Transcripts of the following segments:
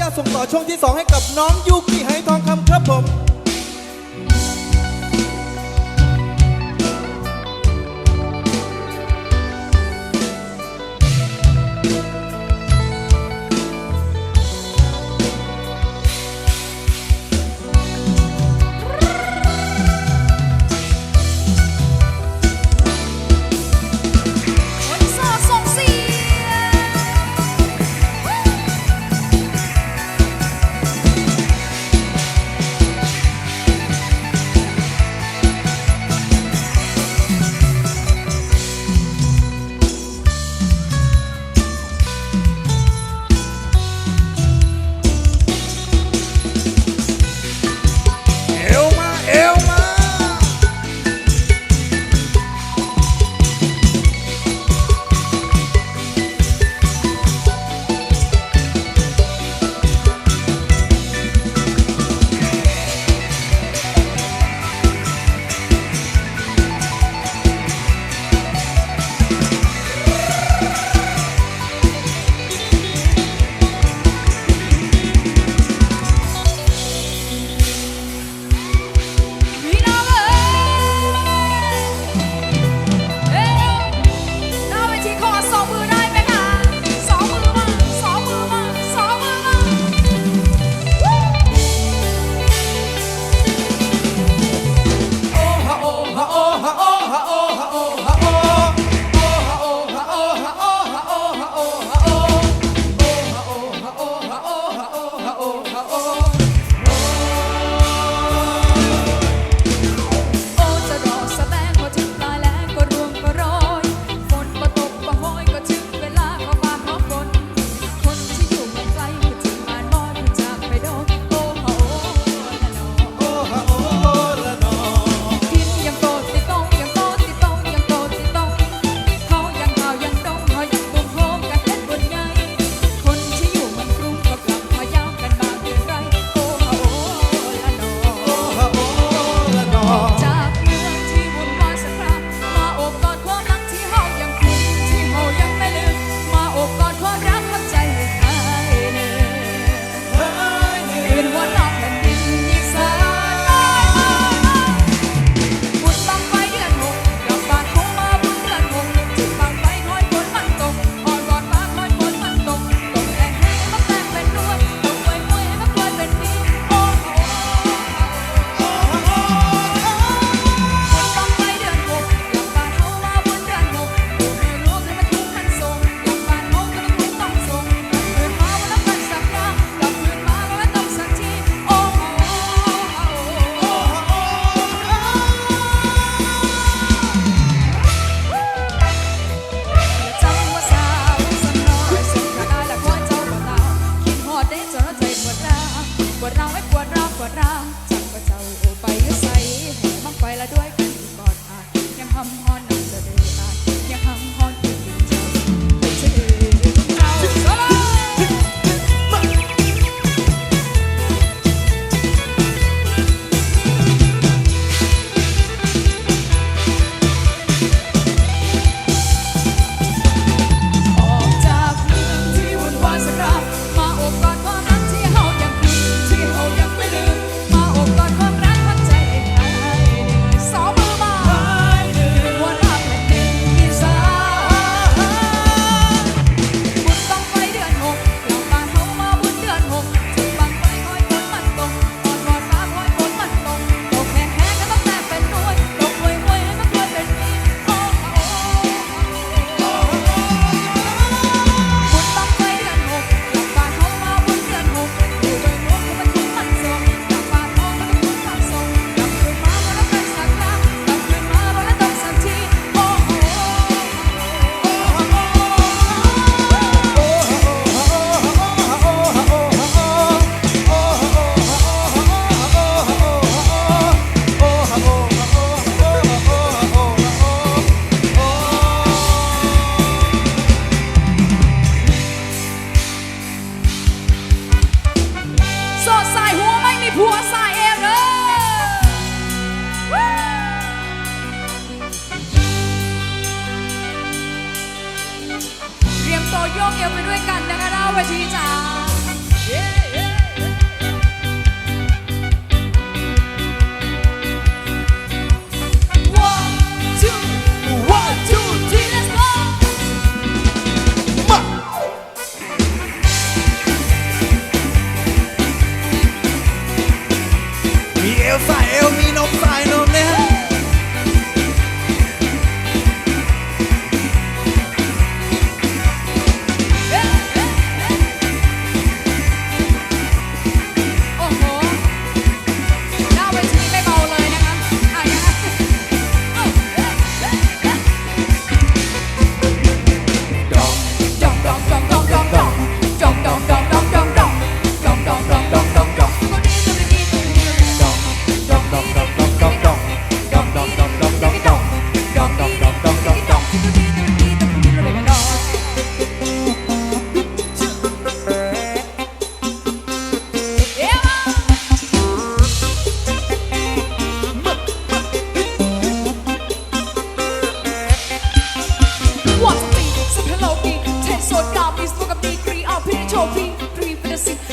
ญาตส่งต่อช่วงที่ 2 ให้กับน้องยูกิไหทองคำครับผม sweet. I- hoping, dreaming, and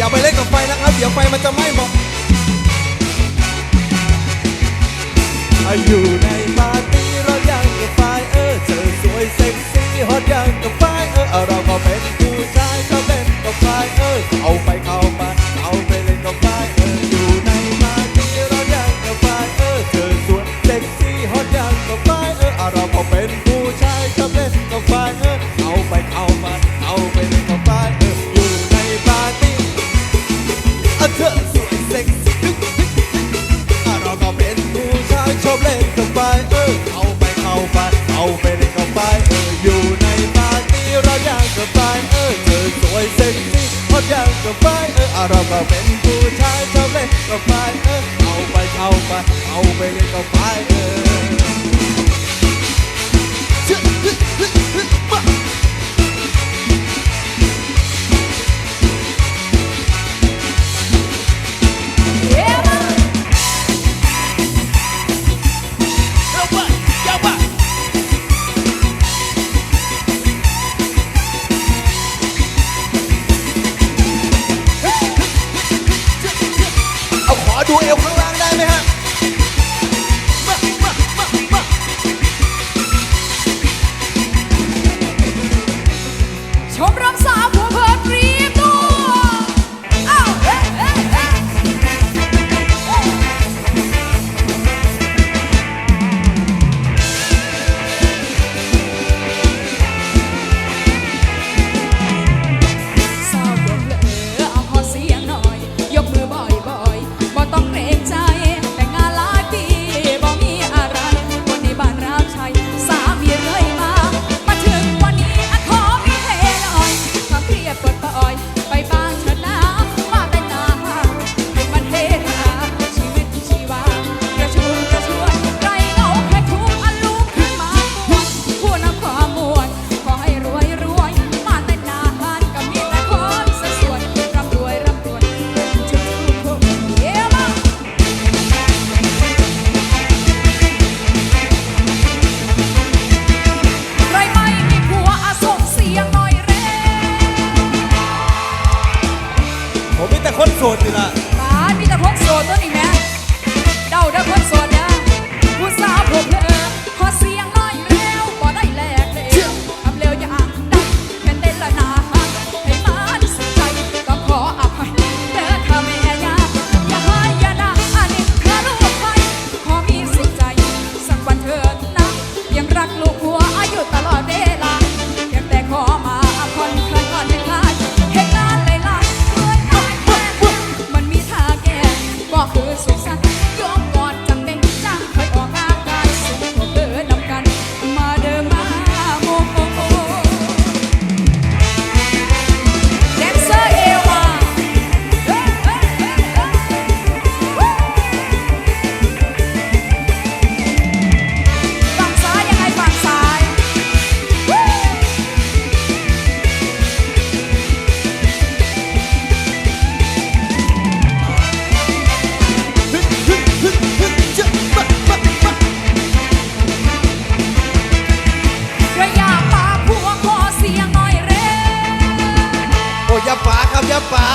อย่าไปเล่นกับไฟนะครับ เดี๋ยวไฟมันจะไหม้หมดอยู่ในปาร์ตี้เรายังกับไฟเออเธอสวยเซ็กซี่ฮอตยังกับไฟเออเราก็เป็นผู้ชายก็เป็นกับไฟเออเอาไป ก็เป็นผู้ชายชอบเล่นก็ไปเออเอาไปเอาไปเอาไปเลยก็ไปเออ eu ผมมีแต่คนโสดนี่ละป้าดมีแต่คนโสดตัวนี้แม ป๋าครับยะป๋า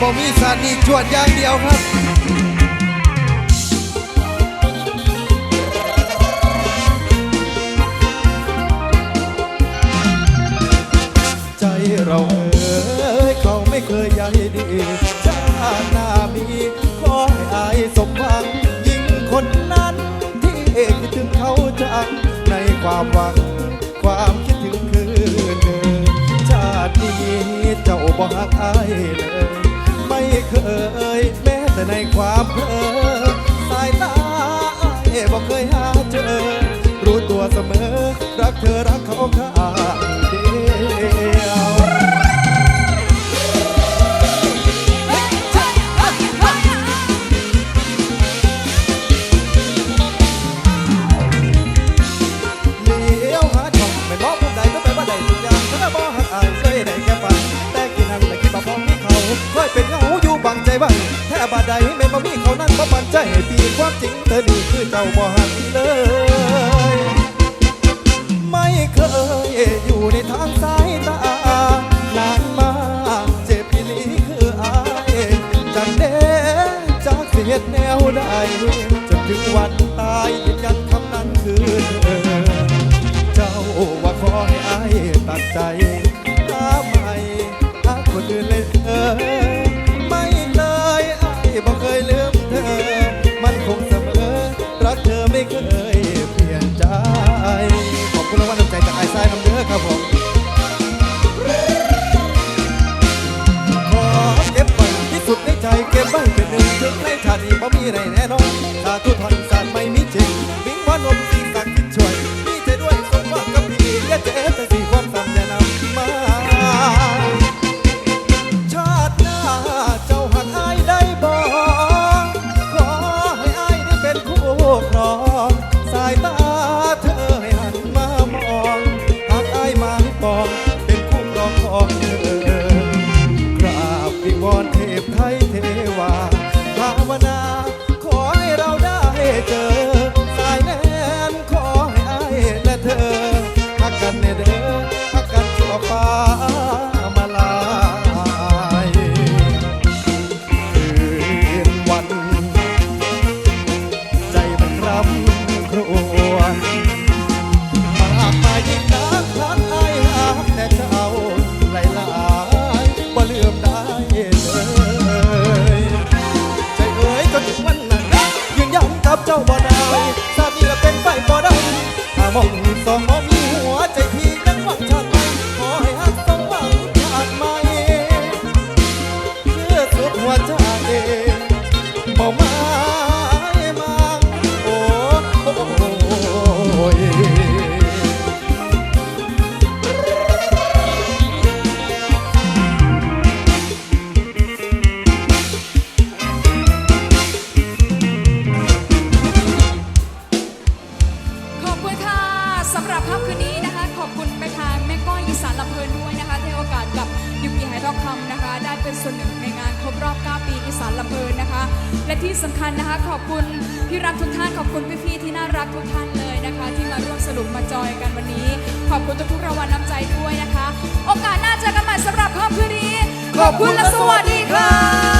บ่มีสันนี่จวดอย่างเดียวครับใจเราเอ๋ยเขาไม่เคยใหญ่ดีชาติหน้ามีขอให้อายสมหวัง ยิ่งคนนั้นที่เอกถึงเขาจังในความหวัง ความคิดถึงคืนเดิมชาตินี้เจ้าบอกอายเลย เคย แม้แต่ในความเพ้อสายตาเอ๋บอกเคยหาเจอ รู้ตัวเสมอ รักเธอรัก ใจตีความจริงเธอดีคือเจ้าบ่หักเลย ไม่เคยอยู่ในทางสายตานานมาเจ็บอีลีคืออายจากเด้จากเสียดแนวใดจนถึงวันตายยืนยันคำนั้นคือเจ้าว่าขอให้อายตัดใจ คุณรางวัลน้ใจจากไอ้ทายน้ำเด้อครับผม หัวใจ กมาจอยกันวันนี้ ขอบคุณทุกๆรางวัลน้ำใจด้วยนะคะ โอกาสหน้าเจอกันใหม่สำหรับค่ำคืนนี้ ขอบคุณและสวัสดีค่ะ